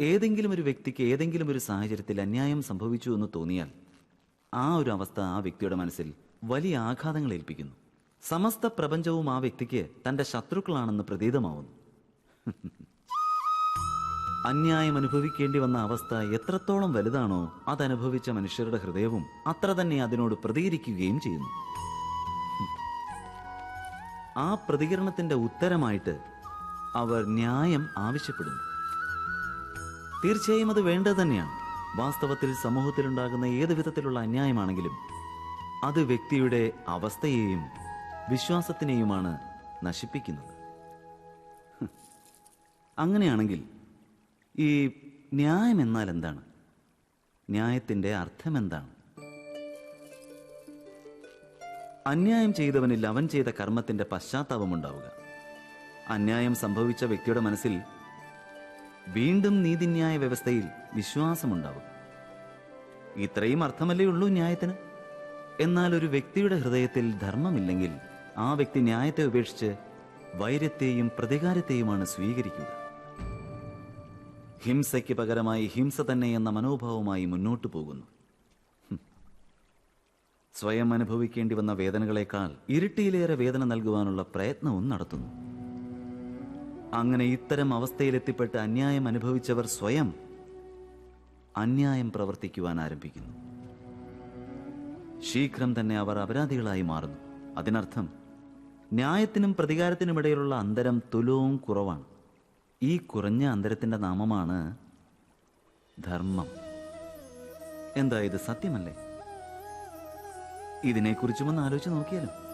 ഏതെങ്കിലും ഒരു വ്യക്തിക്ക് ഏതെങ്കിലും ഒരു സാഹചര്യത്തിൽ അന്യായം സംഭവിച്ചു എന്ന് തോന്നിയാൽ ആ ഒരു അവസ്ഥ ആ വ്യക്തിയുടെ മനസ്സിൽ വലിയ ആഘാതങ്ങൾ ഏൽപ്പിക്കുന്നു. സമസ്ത പ്രപഞ്ചവും ആ വ്യക്തിക്ക് തന്റെ ശത്രുക്കളാണെന്ന് പ്രതീതമാവുന്നു. അന്യായം അനുഭവിക്കേണ്ടി വന്ന അവസ്ഥ എത്രത്തോളം വലുതാണോ അതനുഭവിച്ച മനുഷ്യരുടെ ഹൃദയവും അത്ര തന്നെ അതിനോട് പ്രതികരിക്കുകയും ചെയ്യുന്നു. ആ പ്രതികരണത്തിന്റെ ഉത്തരമായിട്ട് അവർ ന്യായം ആവശ്യപ്പെടുന്നു. തീർച്ചയായും അത് വേണ്ടത് തന്നെയാണ്. വാസ്തവത്തിൽ സമൂഹത്തിലുണ്ടാകുന്ന ഏത് വിധത്തിലുള്ള അന്യായമാണെങ്കിലും അത് വ്യക്തിയുടെ അവസ്ഥയെയും വിശ്വാസത്തിനെയുമാണ് നശിപ്പിക്കുന്നത്. അങ്ങനെയാണെങ്കിൽ ഈ ന്യായം എന്നാൽ എന്താണ്? ന്യായത്തിന്റെ അർത്ഥം എന്താണ് അന്യായം ചെയ്തവനിൽ അവൻ ചെയ്ത കർമ്മത്തിന്റെ പശ്ചാത്താപമുണ്ടാവുക. അന്യായം സംഭവിച്ച വ്യക്തിയുടെ മനസ്സിൽ വീണ്ടും നീതിന്യായ വ്യവസ്ഥയിൽ വിശ്വാസമുണ്ടാവും. ഇത്രയും അർത്ഥമല്ലേ ഉള്ളൂ ന്യായത്തിന്? എന്നാൽ ഒരു വ്യക്തിയുടെ ഹൃദയത്തിൽ ധർമ്മമില്ലെങ്കിൽ ആ വ്യക്തി ന്യായത്തെ ഉപേക്ഷിച്ച് വൈരത്തെയും പ്രതികാരത്തെയുമാണ് സ്വീകരിക്കുക. ഹിംസയ്ക്ക് പകരമായി ഹിംസ തന്നെ എന്ന മനോഭാവമായി മുന്നോട്ടു പോകുന്നു. സ്വയം അനുഭവിക്കേണ്ടി വന്ന വേദനകളെക്കാൾ ഇരട്ടിയിലേറെ വേദന നൽകുവാനുള്ള പ്രയത്നവും നടത്തുന്നു. അങ്ങനെ ഇത്തരം അവസ്ഥയിലെത്തിപ്പെട്ട് അന്യായം അനുഭവിച്ചവർ സ്വയം അന്യായം പ്രവർത്തിക്കുവാൻ ആരംഭിക്കുന്നു. ശീഘ്രം തന്നെ അവർ അപരാധികളായി മാറുന്നു. അതിനർത്ഥം ന്യായത്തിനും പ്രതികാരത്തിനുമിടയിലുള്ള അന്തരം തുലവും കുറവാണ്. ഈ കുറഞ്ഞ അന്തരത്തിന്റെ നാമമാണ് ധർമ്മം. എന്താ ഇത് സത്യമല്ലേ? ഇതിനെക്കുറിച്ചും ഒന്ന് ആലോചിച്ച് നോക്കിയാലും?